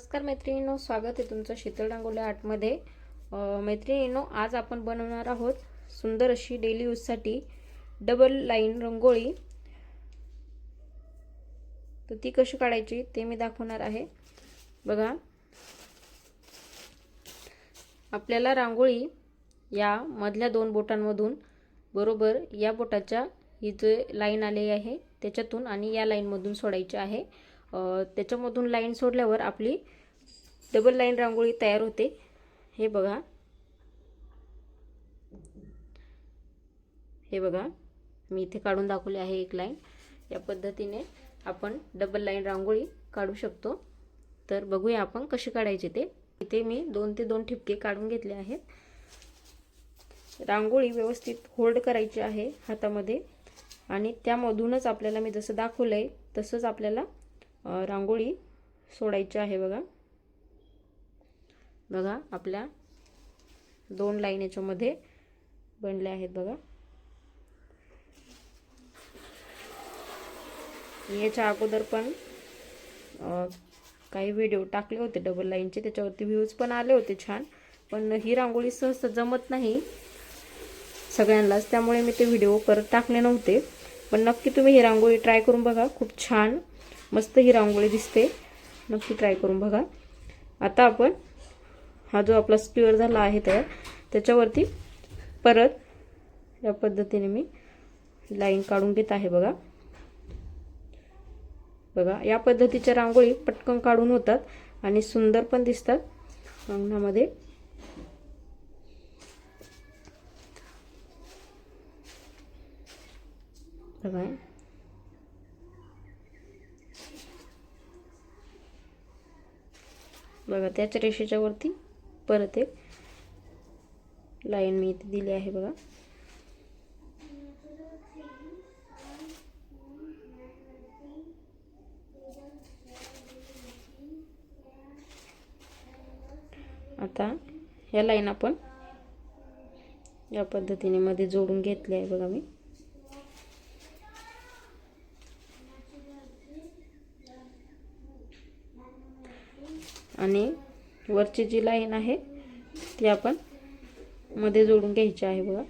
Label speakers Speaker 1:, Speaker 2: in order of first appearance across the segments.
Speaker 1: नमस्कार मैत्रिणींनो स्वागत आहे तुमचं शीतल रांगोळी आर्टमध्ये मैत्रिणीनो मैत्रिणींनो आज आपण बनवणार आहोत सुंदर अशी डेली यूजसाठी डबल लाईन रंगोळी. तर ती कशी काढायची ते मी दाखवणार आहे. बघा. आपल्याला रांगोळी या मधल्या दोन बोटांमधून बरोबर या बोटाच्या ही जे लाईन आलेली आहे त्याच्यातून आणि या लाईनमधून सोडायची आहे. त्याच्यामधून लाईन सोडल्यावर आपली डबल लाईन रांगोळी तयार होते. हे बघा. हे बघा. मी इथे काढून दाखवले आहे एक लाईन या पद्धतीने आपण डबल लाईन रांगोळी काढू शकतो. तर बघूया आपण कशी काढायचे ते. इथे मी दोन ते दोन ठिपके काढून घेतले आहेत. रांगोळी व्यवस्थित होल्ड करायची आहे हातामध्ये. आणि त्यामधूनच आपल्याला मी जसं दाखवलं आहे तसंच आपल्याला रांगोळी सोडायची आहे बघा. बघा आपल्या दोन लाईन याच्यामध्ये बनल्या आहेत बघा. याच्या अगोदर पण काही व्हिडिओ टाकले होते डबल लाईनचे त्याच्यावरती व्ह्यूज पण आले होते छान. पण ही रांगोळी सहज जमत नाही सगळ्यांनाच. त्यामुळे मी ते व्हिडिओ परत टाकले नव्हते. पण नक्की तुम्ही ही रांगोळी ट्राय करून बघा. खूप छान मस्त ही रांगोळी दिसते. नक्की ट्राय करून बघा. आता आपण हा जो आपला स्क्युअर झाला आहे तयार त्याच्यावरती परत या पद्धतीने मी लाईन काढून घेत आहे बघा. बघा या पद्धतीच्या रांगोळी पटकन काढून होतात आणि सुंदर पण दिसतात अंगणामध्ये. बघा. बघा त्याच रेषेच्या वरती परत एक लाईन मी इथे दिली आहे बघा. आता या लाईन आपण या पद्धतीने मध्ये जोडून घेतली आहे बघा मी. आणि वरची जी लाईन आहे ती आपण मध्ये जोडून घ्यायची आहे बघा.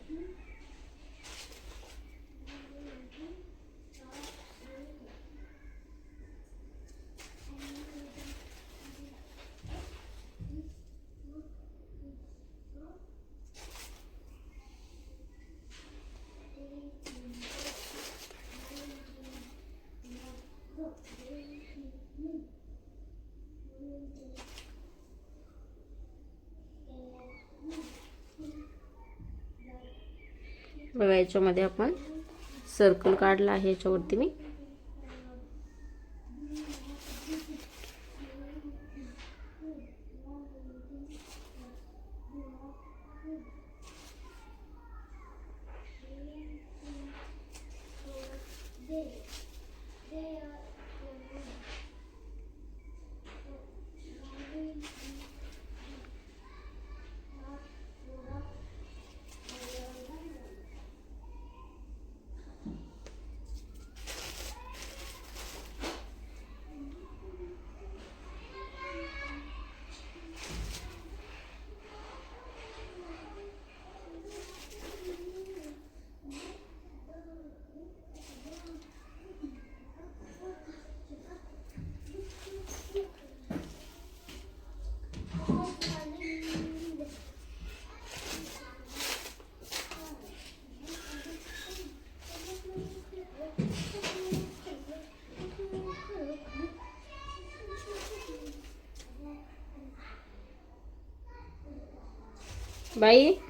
Speaker 1: बघा याच्यामध्ये आपण सर्कल काढला आहे याच्यावरती मी. Bye.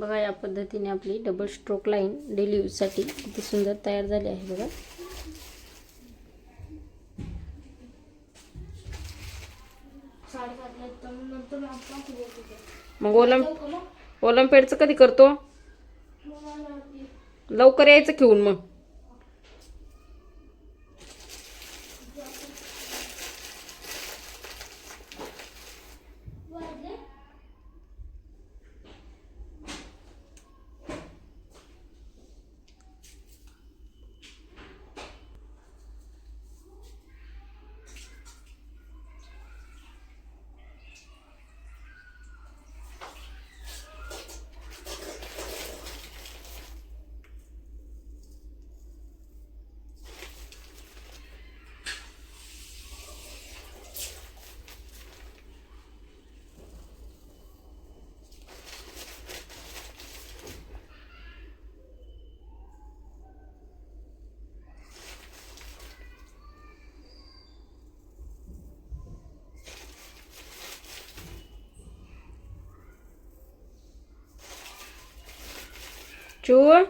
Speaker 1: बघा या पद्धतीने आपली डबल स्ट्रोक लाईन डेली यूजसाठी किती सुंदर तयार झाली आहे बघा
Speaker 2: मग
Speaker 1: ओलम? ओलंपेडचं कधी करतो. लवकर यायचं घेऊन मग જો